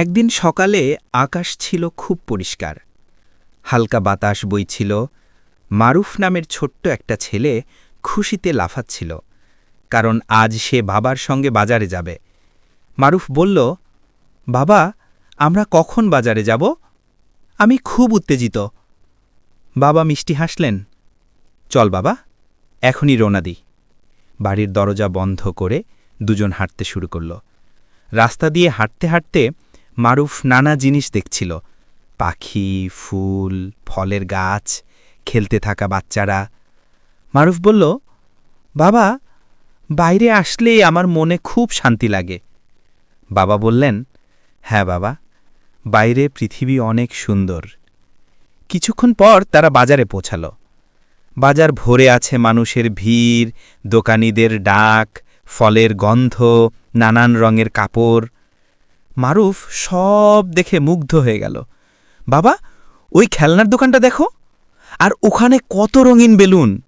একদিন সকালে আকাশ ছিল খুব পরিষ্কার। হালকা বাতাস বইছিল। মারুফ নামের ছোট্ট একটা ছেলে খুশিতে লাফাচ্ছিল, কারণ আজ সে বাবার সঙ্গে বাজারে যাবে। মারুফ বলল, বাবা, আমরা কখন বাজারে যাব? আমি খুব উত্তেজিত। বাবা মিষ্টি হাসলেন, চল বাবা, এখনই রোনা দিই। বাড়ির দরজা বন্ধ করে দুজন হাঁটতে শুরু করল। রাস্তা দিয়ে হাঁটতে হাঁটতে মারুফ নানা জিনিস দেখছিল। পাখি, ফুল, ফলের গাছ, খেলতে থাকা বাচ্চারা। মারুফ বলল, বাবা, বাইরে আসলে আমার মনে খুব শান্তি লাগে। বাবা বললেন হ্যাঁ বাবা, বাইরে পৃথিবী অনেক সুন্দর। কিছুক্ষণ পর তারা বাজারে পৌঁছাল। বাজার ভরে আছে মানুষের ভিড়, দোকানিদের ডাক, ফলের গন্ধ, নানান রঙের কাপড়। মারুফ সব দেখে মুগ্ধ হয়ে গেল। বাবা, ওই খেলনার দোকানটা দেখো। আর ওখানে কত রঙিন বেলুন।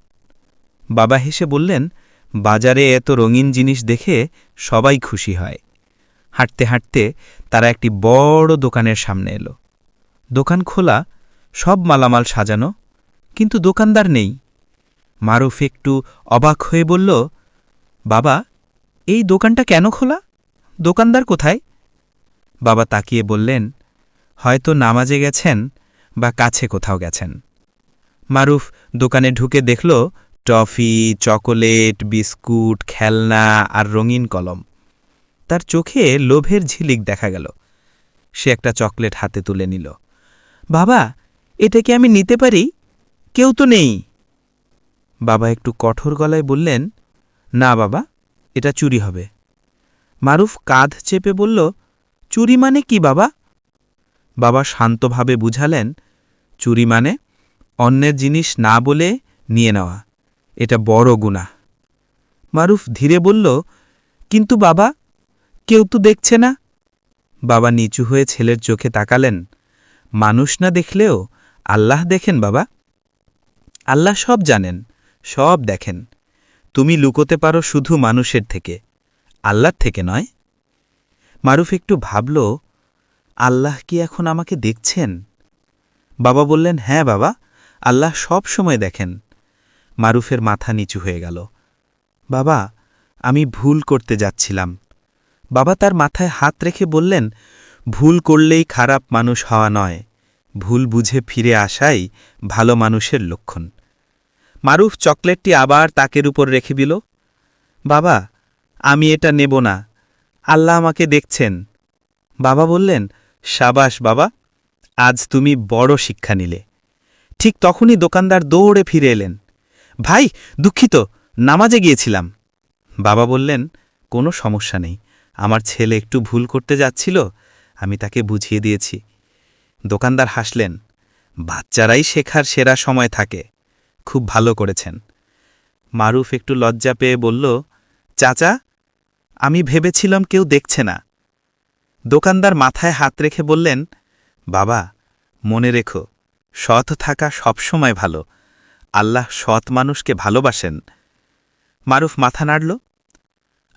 বাবা হেসে বললেন, বাজারে এত রঙিন জিনিস দেখে সবাই খুশি হয়। হাঁটতে হাঁটতে তারা একটি বড় দোকানের সামনে এলো। দোকান খোলা, সব মালামাল সাজানো, কিন্তু দোকানদার নেই। মারুফ একটু অবাক হয়ে বলল, বাবা, এই দোকানটা কেন খোলা? দোকানদার কোথায়? বাবা তাকিয়ে বললেন, হয়তো নামাজে গেছেন বা কাছে কোথাও গেছেন। মারুফ দোকানে ঢুকে দেখল টফি, চকোলেট, বিস্কুট, খেলনা আর রঙিন কলম। তার চোখে লোভের ঝিলিক দেখা গেল। সে একটা চকলেট হাতে তুলে নিল। বাবা, এটা কি আমি নিতে পারি? কেউ তো নেই। বাবা একটু কঠোর গলায় বললেন, না বাবা, এটা চুরি হবে। মারুফ কাঁধ চেপে বলল চুরি মানে কি, বাবা? বাবা শান্তভাবে বুঝালেন, চুরি মানে অন্যের জিনিস না বলে নিয়ে নেওয়া। এটা বড় গুণা মারুফ ধীরে বলল, কিন্তু বাবা, কেউ তো দেখছে না। বাবা নিচু হয়ে ছেলের চোখে তাকালেন। মানুষ না দেখলেও আল্লাহ দেখেন, বাবা। আল্লাহ সব জানেন, সব দেখেন। তুমি লুকোতে পারো শুধু মানুষের থেকে, আল্লাহর থেকে নয়। মারুফ একটু ভাবল, আল্লাহ কি এখন আমাকে দেখছেন? বাবা বললেন হ্যাঁ বাবা, আল্লাহ সব সময় দেখেন। মারুফের মাথা নিচু হয়ে গেল। বাবা, আমি ভুল করতে যাচ্ছিলাম। বাবা তার মাথায় হাত রেখে বললেন, ভুল করলেই খারাপ মানুষ হওয়া নয়, ভুল বুঝে ফিরে আসাই ভালো মানুষের লক্ষণ। মারুফ চকলেটটি আবার তাকের উপর রেখে দিল। বাবা, আমি এটা নেব না আল্লাহ আমাকে দেখছেন। বাবা বললেন, সাবাস বাবা, আজ তুমি বড় শিক্ষা নিলে। ঠিক তখনই দোকানদার দৌড়ে ফিরে এলেন। ভাই, দুঃখিত, নামাজে গিয়েছিলাম। বাবা বললেন, কোনো সমস্যা নেই, আমার ছেলে একটু ভুল করতে যাচ্ছিল, আমি তাকে বুঝিয়ে দিয়েছি। দোকানদার হাসলেন, বাচ্চারাই শেখার সেরা সময় থাকে, খুব ভালো করেছেন। মারুফ একটু লজ্জা পেয়ে বলল, চাচা আমি ভেবেছিলাম কেউ দেখছে না। দোকানদার মাথায় হাত রেখে বললেন, বাবা, মনে রেখো, সৎ থাকা সবসময় ভালো। আল্লাহ সৎ মানুষকে ভালোবাসেন। মারুফ মাথা নাড়ল,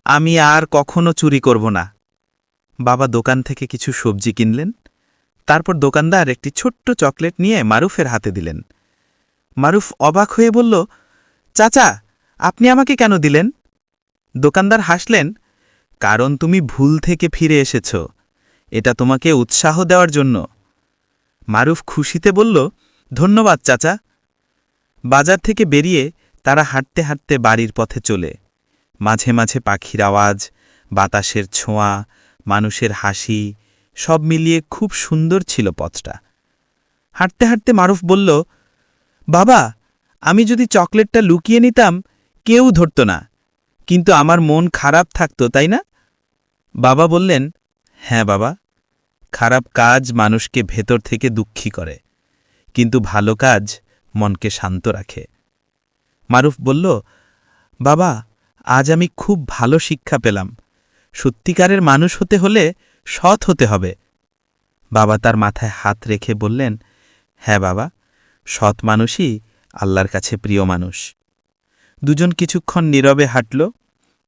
আমি আর কখনো চুরি করব না। বাবা দোকান থেকে কিছু সবজি কিনলেন, তারপর দোকানদার একটি ছোট্ট চকলেট নিয়ে মারুফের হাতে দিলেন। মারুফ অবাক হয়ে বলল, চাচা, আপনি আমাকে কেন দিলেন? দোকানদার হাসলেন কারণ তুমি ভুল থেকে ফিরে এসেছ। এটা তোমাকে উৎসাহ দেওয়ার জন্য। মারুফ খুশিতে বলল, ধন্যবাদ, চাচা। বাজার থেকে বেরিয়ে তারা হাঁটতে হাঁটতে বাড়ির পথে চলে। মাঝে মাঝে পাখির আওয়াজ, বাতাসের ছোঁয়া, মানুষের হাসি, সব মিলিয়ে খুব সুন্দর ছিল পথটা। হাঁটতে হাঁটতে মারুফ বলল, বাবা, আমি যদি চকলেটটা লুকিয়ে নিতাম, কেউ ধরত না। কিন্তু আমার মন খারাপ থাকত, তাই না? বাবা বললেন হ্যাঁ বাবা, খারাপ কাজ মানুষকে ভেতর থেকে দুঃখী করে, কিন্তু ভালো কাজ মনকে শান্ত রাখে। মারুফ বলল, বাবা, আজ আমি খুব ভালো শিক্ষা পেলাম। সত্যিকারের মানুষ হতে হলে সৎ হতে হবে। বাবা তার মাথায় হাত রেখে বললেন হ্যাঁ বাবা, সৎ মানুষই আল্লাহর কাছে প্রিয় মানুষ। দুজন কিছুক্ষণ নীরবে হাঁটল।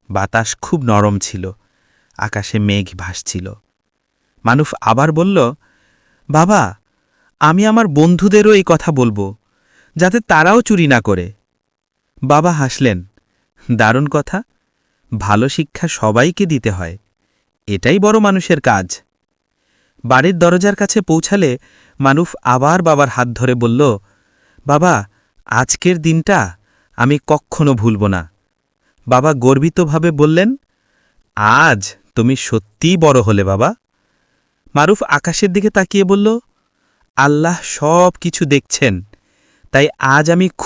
বাতাস খুব নরম ছিল। আকাশে মেঘ ভাসছিল। মানুষ আবার বলল, বাবা, আমি আমার বন্ধুদেরও এই কথা বলব, যাতে তারাও চুরি না করে। বাবা হাসলেন, দারুণ কথা, ভালো শিক্ষা সবাইকে দিতে হয়, এটাই বড় মানুষের কাজ। বাড়ির দরজার কাছে পৌঁছালে মানুষ আবার বাবার হাত ধরে বলল, বাবা, আজকের দিনটা আমি কক্ষনো ভুলব না। বাবা গর্বিতভাবে বললেন, আজ তুমি সত্যিই বড় হলে, বাবা। মারুফ আকাশের দিকে তাকিয়ে বলল, আল্লাহ সব কিছু দেখছেন, তাই আজ আমি